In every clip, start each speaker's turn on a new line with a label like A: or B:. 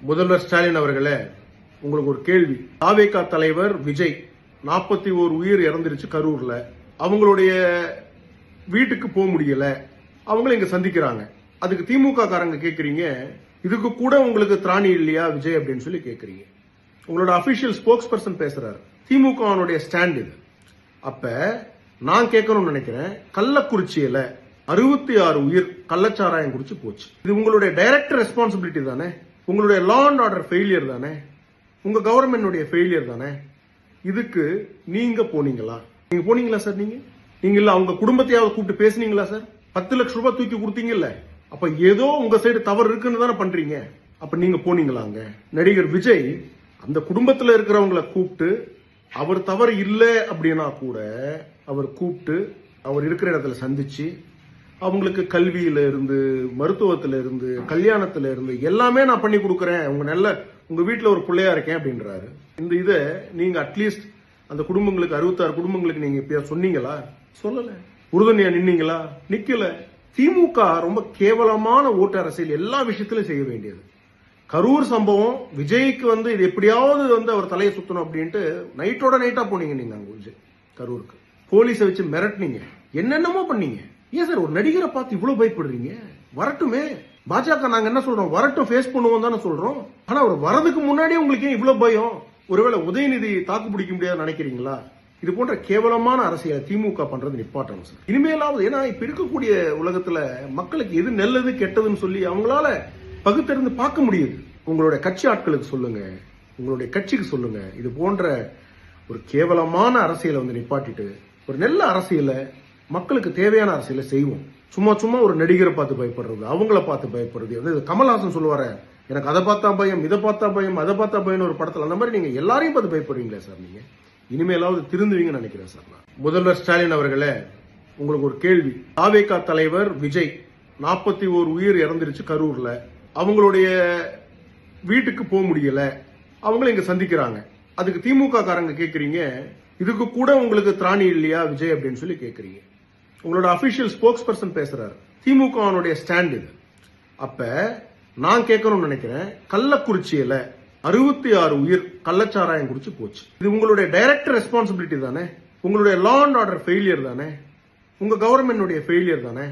A: முதல்வர் ஸ்டாலின் அவர்களே உங்களுக்கு ஒரு கேள்வி. தாவேகா தலைவர் விஜய் நாற்பத்தி ஓர் உயிர் இறந்துருச்சு கரூர்ல. அவங்களுடைய வீட்டுக்கு போக முடியல. அவங்கள இங்க சந்திக்கிறாங்க. அதுக்கு திமுக காரங்க கேக்குறீங்க இதுக்கு கூட உங்களுக்கு திராணி இல்லையா விஜய் அப்படின்னு சொல்லி கேக்குறீங்க. உங்களோட அபிஷியல் ஸ்போக்ஸ் பர்சன் பேசுறாரு. திமுகவுடைய ஸ்டாண்ட் இது. அப்ப நான் கேட்கணும்னு நினைக்கிறேன் கள்ளக்குறிச்சியில அறுபத்தி ஆறு உயிர் கள்ளச்சாராயம் குறிச்சு போச்சு. இது உங்களுடைய டைரக்ட் ரெஸ்பான்சிபிலிட்டி தானே? உங்களுடைய லா அண்ட் ஆர்டர் ஃபெயிலியர் தானே? உங்க கவர்மெண்டுடைய ஃபெயிலியர் தானே? இதுக்கு நீங்க போனீங்களா? நீங்க போனீங்களா சார் நீங்க? நீங்க இல்ல அவங்க குடும்பத்தையாவது கூப்பிட்டு பேசுனீங்களா சார் பத்து லட்சம் ரூபாய் தூக்கி கொடுத்தீங்கல்ல? அப்ப ஏதோ உங்க சைடு தவறு இருக்குன்னு தானே பண்றீங்க. அப்ப நீங்க போனீங்களாங்க நடிகர் விஜய் அந்த குடும்பத்துல இருக்கிறவங்கள கூப்பிட்டு அவர் தவறு இல்லை அப்படின்னா கூட அவர் கூப்பிட்டு அவர் இருக்கிற இடத்துல சந்திச்சு அவங்களுக்கு கல்வியில இருந்து மருத்துவத்துல இருந்து கல்யாணத்துல இருந்து எல்லாமே நான் பண்ணி கொடுக்கறேன். உங்க நல்ல உங்க வீட்டுல ஒரு பிள்ளையா இருக்கேன் அப்படின்றாரு. இந்த இதை நீங்க அட்லீஸ்ட் அந்த குடும்பங்களுக்கு அறுபத்தாறு குடும்பங்களுக்கு நீங்க இப்ப சொன்னீங்களா? சொல்லல. உறுதுணையா நின்னீங்களா? நிக்கல. திமுக ரொம்ப கேவலமான ஓட்டு அரசியல் எல்லா விஷயத்திலும் செய்ய வேண்டியது. கரூர் சம்பவம் விஜய்க்கு வந்து இது எப்படியாவது வந்து அவர் தலையை சுத்தணும் அப்படின்ட்டு நைட்டோட நைட்டா போனீங்க நீங்க அங்க விஜய் கரூருக்கு. போலீஸை வச்சு மிரட்டினீங்க. என்னென்னமோ பண்ணீங்க. ஏன் சார் ஒரு நடிகரை பார்த்து இவ்வளவு பயப்படுறீங்க? வரட்டுமே. பாஜக நாங்க என்ன சொல்றோம்? வரட்டும் ஃபேஸ் பண்ணுவோம் தானே சொல்றோம். ஆனா அவர் வரதுக்கு முன்னாடியே உங்களுக்கு ஏன் இவ்வளவு பயம்? ஒருவேளை உதயநிதி தாக்கு பிடிக்க முடியாது நினைக்கிறீங்களா? இது போன்ற கேவலமான அரசியலை திமுக பண்றது நிப்பாட்டணும் சார். இனிமேலாவது ஏன்னா இப்ப இருக்கக்கூடிய உலகத்துல மக்களுக்கு எது நல்லது கெட்டதுன்னு சொல்லி அவங்களால பகுத்தறிந்து பார்க்க முடியுது. உங்களுடைய கட்சி ஆட்களுக்கு சொல்லுங்க. உங்களுடைய கட்சிக்கு சொல்லுங்க. இது போன்ற ஒரு கேவலமான அரசியலை வந்து நிப்பாட்டிட்டு ஒரு நல்ல அரசியலை மக்களுக்கு தேவையான அரசியலை செய்வோம். சும்மா சும்மா ஒரு நடிகரை பார்த்து பயப்படுறது அவங்கள பார்த்து பயப்படுறது. வந்து இது கமல்ஹாசன் சொல்லுவாரு எனக்கு அதை பார்த்தா பயம் இதை பார்த்தா பயம் அதை பார்த்தா பயம் ஒரு படத்துல அந்த மாதிரி நீங்க எல்லாரையும் பார்த்து பயப்படுறீங்களே சார் நீங்க? இனிமேலாவது திருந்துவீங்கன்னு நினைக்கிறேன் சார் நான். முதல்வர் ஸ்டாலின் அவர்களே உங்களுக்கு ஒரு கேள்வி. தாவேகா தலைவர் விஜய் நாற்பத்தி ஓர் உயிர் இறந்துருச்சு கரூர்ல. அவங்களுடைய வீட்டுக்கு போக முடியல. அவங்களும் இங்க சந்திக்கிறாங்க. அதுக்கு திமுக காரங்க கேக்குறீங்க இதுக்கு கூட உங்களுக்கு திராணி இல்லையா விஜய் அப்படின்னு சொல்லி கேக்குறீங்க. உங்களோட அபிஷியல் ஸ்போக்ஸ் பர்சன் பேசுறாரு. திமுகனுடைய ஸ்டாண்ட் இது. அப்ப நான் கேட்கணும்னு நினைக்கிறேன் கள்ளக்குறிச்சியில அறுபத்தி ஆறு உயிர் கள்ளச்சாராயம் குறிச்சு போச்சு. இது உங்களுடைய டைரக்ட் ரெஸ்பான்சிபிலிட்டி தானே? உங்களுடைய லா அண்ட் ஆர்டர் ஃபெயிலியர் தானே? உங்க கவர்மெண்டுடைய ஃபெயிலியர் தானே?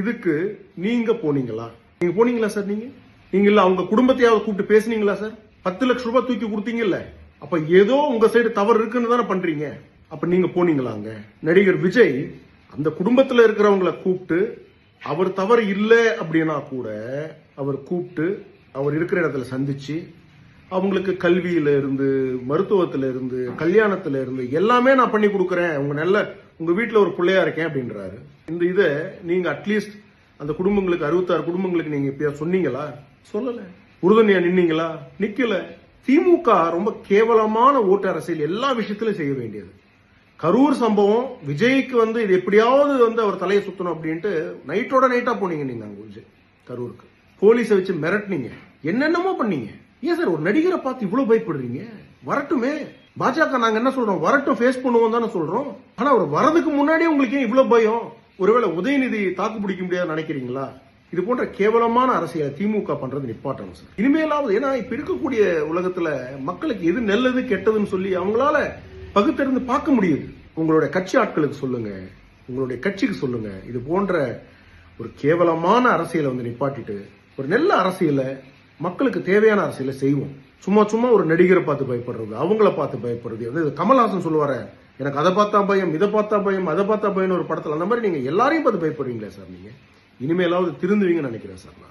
A: இதுக்கு நீங்க போனீங்களா? நீங்க போனீங்களா சார் நீங்க? நீங்க இல்ல அவங்க குடும்பத்தையாவது கூப்பிட்டு பேசுனீங்களா சார் பத்து லட்சம் ரூபாய் தூக்கி கொடுத்தீங்கல்ல? அப்ப ஏதோ உங்க சைடு தவறு இருக்குன்னு தானே பண்றீங்க. அப்ப நீங்க போனீங்களாங்க? நடிகர் விஜய் அந்த குடும்பத்துல இருக்கிறவங்கள கூப்பிட்டு அவர் தவறு இல்லை அப்படின்னா கூட அவர் கூப்பிட்டு அவர் இருக்கிற இடத்துல சந்திச்சு அவங்களுக்கு கல்வியில இருந்து மருத்துவத்துல இருந்து கல்யாணத்துல இருந்து எல்லாமே நான் பண்ணி கொடுக்கறேன். உங்க நல்ல உங்க வீட்டுல ஒரு பிள்ளையா இருக்கேன் அப்படின்றாரு. இந்த இதை நீங்க அட்லீஸ்ட் அந்த குடும்பங்களுக்கு அறுபத்தாறு குடும்பங்களுக்கு நீங்க இப்ப சொன்னீங்களா? சொல்லல. உறுதுணையா நின்னீங்களா? நிக்கல. திமுக ரொம்ப கேவலமான ஓட்டு அரசியல் எல்லா விஷயத்திலும் செய்ய வேண்டியது. கரூர் சம்பவம் விஜய்க்கு வந்து இது எப்படியாவது வந்து அவர் தலையை சுத்தணும் அப்படின்ட்டு நைட்டோட நைட்டா போனீங்க நீங்க அங்க விஜய் கரூருக்கு. போலீஸை வச்சு மிரட்டினீங்க. என்னென்னமோ பண்ணீங்க. ஏன் சார் ஒரு நடிகரை பார்த்து இவ்வளவு பயப்படுறீங்க? வரட்டுமே. பாஜக நாங்க என்ன சொல்றோம்? வரட்டும் ஃபேஸ் பண்ணுவோம் தானே சொல்றோம். ஆனா அவர் வரதுக்கு முன்னாடியே உங்களுக்கு ஏன் இவ்வளவு பயம்? ஒருவேளை உதயநிதி தாக்கு பிடிக்க முடியாது நினைக்கிறீங்களா? இது போன்ற கேவலமான அரசியல் திமுக பண்றது நிப்பாட்டணும் சார். இனிமேலாவது ஏன்னா இப்ப இருக்கக்கூடிய உலகத்துல மக்களுக்கு எது நல்லது கெட்டதுன்னு சொல்லி அவங்களால பகுத்தறிந்து பார்க்க முடியுது. உங்களுடைய கட்சி ஆட்களுக்கு சொல்லுங்க. உங்களுடைய கட்சிக்கு சொல்லுங்க. இது போன்ற ஒரு கேவலமான அரசியலை வந்து நிப்பாட்டிட்டு ஒரு நல்ல அரசியலை மக்களுக்கு தேவையான அரசியலை செய்வோம். சும்மா சும்மா ஒரு நடிகரை பார்த்து பயப்படுறது அவங்கள பார்த்து பயப்படுறது. வந்து கமல்ஹாசன் சொல்லுவார எனக்கு அதை பார்த்தா பயம் இதை பார்த்தா பயம் அதை பார்த்தா பயம்னு ஒரு படத்தில் அந்த மாதிரி நீங்கள் எல்லாரையும் பார்த்து பயப்படுவீங்களே சார் நீங்கள் இனிமேலாவது திருந்துவீங்கன்னு நினைக்கிறேன் சார் நான்.